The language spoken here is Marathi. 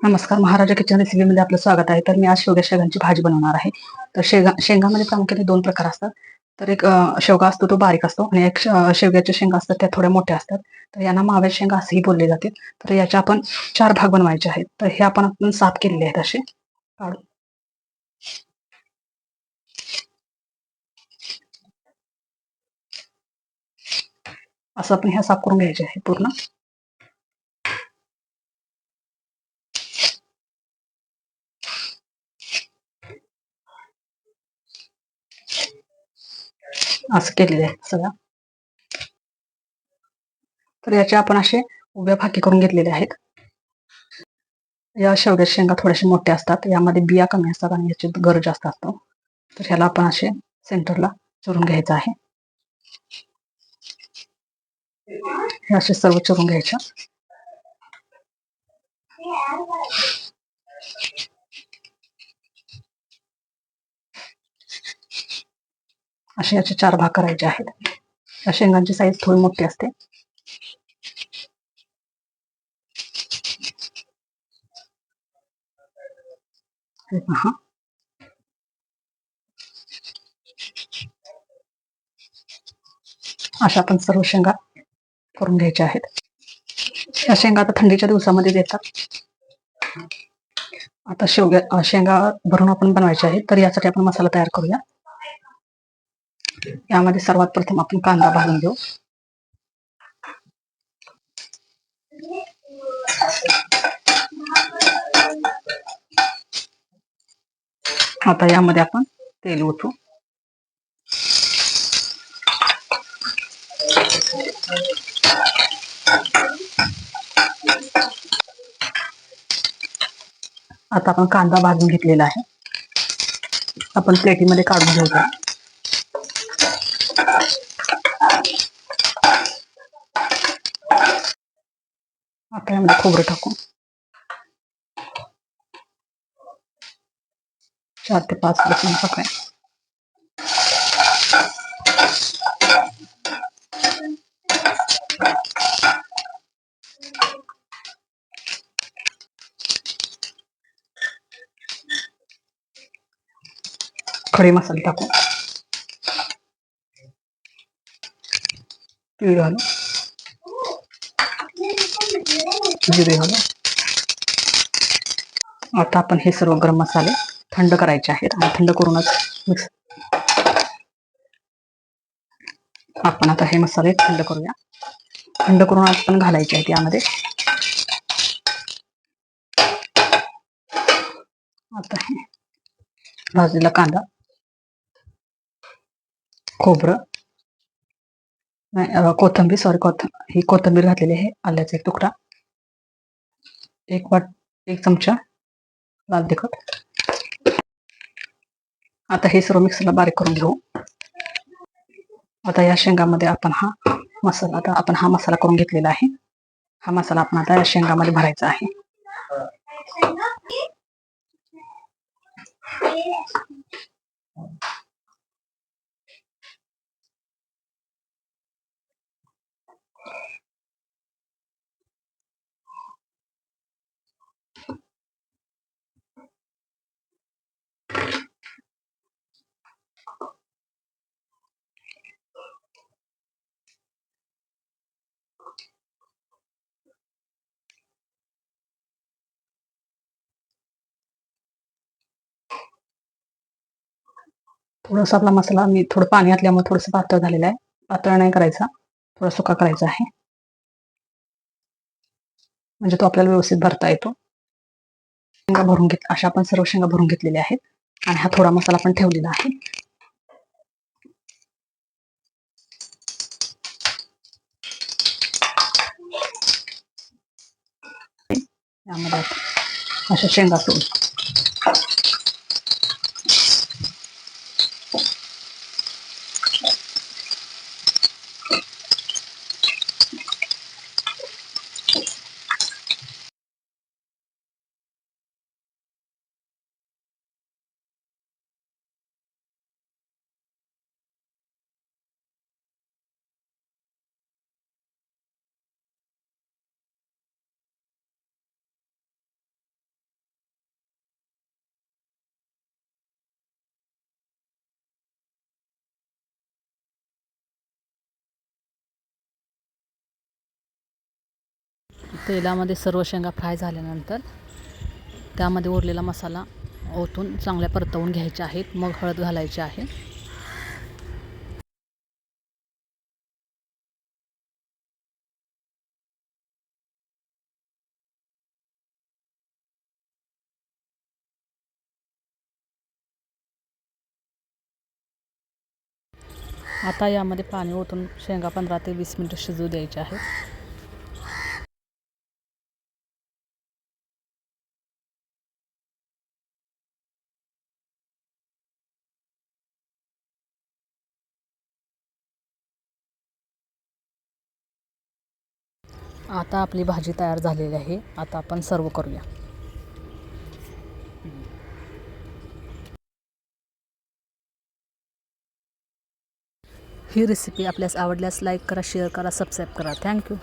नमस्कार महाराजा किचन रेसिपीमध्ये आपलं स्वागत आहे. तर मी आज शेवग्या शेंगांची भाजी बनवणार आहे. तर शेंगा शेंगामध्ये प्रामुख्याने दोन प्रकार असतात. तर एक शेवगा असतो तो बारीक असतो आणि एक शेवग्याच्या शेंगा असतात त्या थोड्या मोठ्या असतात. तर यांना माव्या शेंगा असंही बोलले जाते. तर याचे आपण चार भाग बनवायचे आहेत. तर हे आपण आपण साफ केलेले आहेत असे. काढून असं आपण ह्या साफ करून घ्यायचे आहे पूर्ण. असं केलेलं आहे सगळं. तर याचे आपण असे उभ्या फाकी करून घेतलेले आहेत. या शेवग्या शेंगा थोड्याशा मोठ्या असतात. यामध्ये बिया कमी असतात आणि याची गर जास्त असतो. तर ह्याला आपण असे सेंटरला चुरून घ्यायचं आहे. हे असे सर्व चुरून घ्यायचे. असे याचे चार भाग करायचे आहेत. या शेंगांची साईज थोडी मोठी असते. पहा. अशा आपण सर्व शेंगा करून घ्यायच्या आहेत. या शेंगा आता थंडीच्या दिवसामध्ये देतात. आता शेवग्या शेंगा भरून आपण बनवायचे आहेत. तर यासाठी आपण मसाला तयार करूया. यामध्ये सर्वात प्रथम आपण कांदा भाजून घेऊ. आता यामध्ये आपण तेल ओतू. आता आपण कांदा भाजून घेतलेला आहे. आपण प्लेटीमध्ये काढून घेऊया. आता यामध्ये खोबरं टाकू चार ते पाच लसूण टाकूया खडे मसाले टाकू तीळ घालू जिरे घालू आता आपण हे सर्व गरम मसाले थंड करायचे आहेत आणि थंड करूनच मिक्स आपण आता हे मसाले थंड करूया. थंड करून आपण घालायचे आहेत यामध्ये. आता हे भाजलेला कांदा खोबरं नाही कोथंबीर सॉरी कोथं ही कोथिंबीर घातलेली आहे आल्याचा एक तुकडा. एक वाट एक चमचा लाल तिखट. आता हे सर्व मिक्सरला बारीक करून घेऊ. आता या शेंगामध्ये आपण हा मसाला आता आपण हा मसाला करून घेतलेला आहे. हा मसाला आपण आता या शेंगामध्ये भरायचा आहे. थोडासा आपला मसाला मी थोडं पाणी घातल्यामुळे थोडंसं पातळ झालेलं आहे. पातळ नाही करायचा. थोडा सुका करायचा आहे. म्हणजे तो आपल्याला व्यवस्थित भरता येतो. शेंगा भरून घेत अशा आपण सर्व शेंगा भरून घेतलेल्या आहेत. आणि हा थोडा मसाला पण ठेवलेला आहे. यामध्ये अशा शेंगा सोडू. तेलामध्ये सर्व शेंगा फ्राय झाल्यानंतर त्यामध्ये उरलेला मसाला ओतून चांगल्या परतवून घ्यायच्या आहेत. मग हळद घालायची आहे. आता यामध्ये पाणी ओतून शेंगा पंधरा ते वीस मिनटं शिजू द्यायचे आहेत. आता आपली भाजी तयार झालेली आहे. आता आपण सर्व करूया. ही रेसिपी आपल्यास आवडल्यास लाईक करा शेअर करा सबस्क्राईब करा. थँक्यू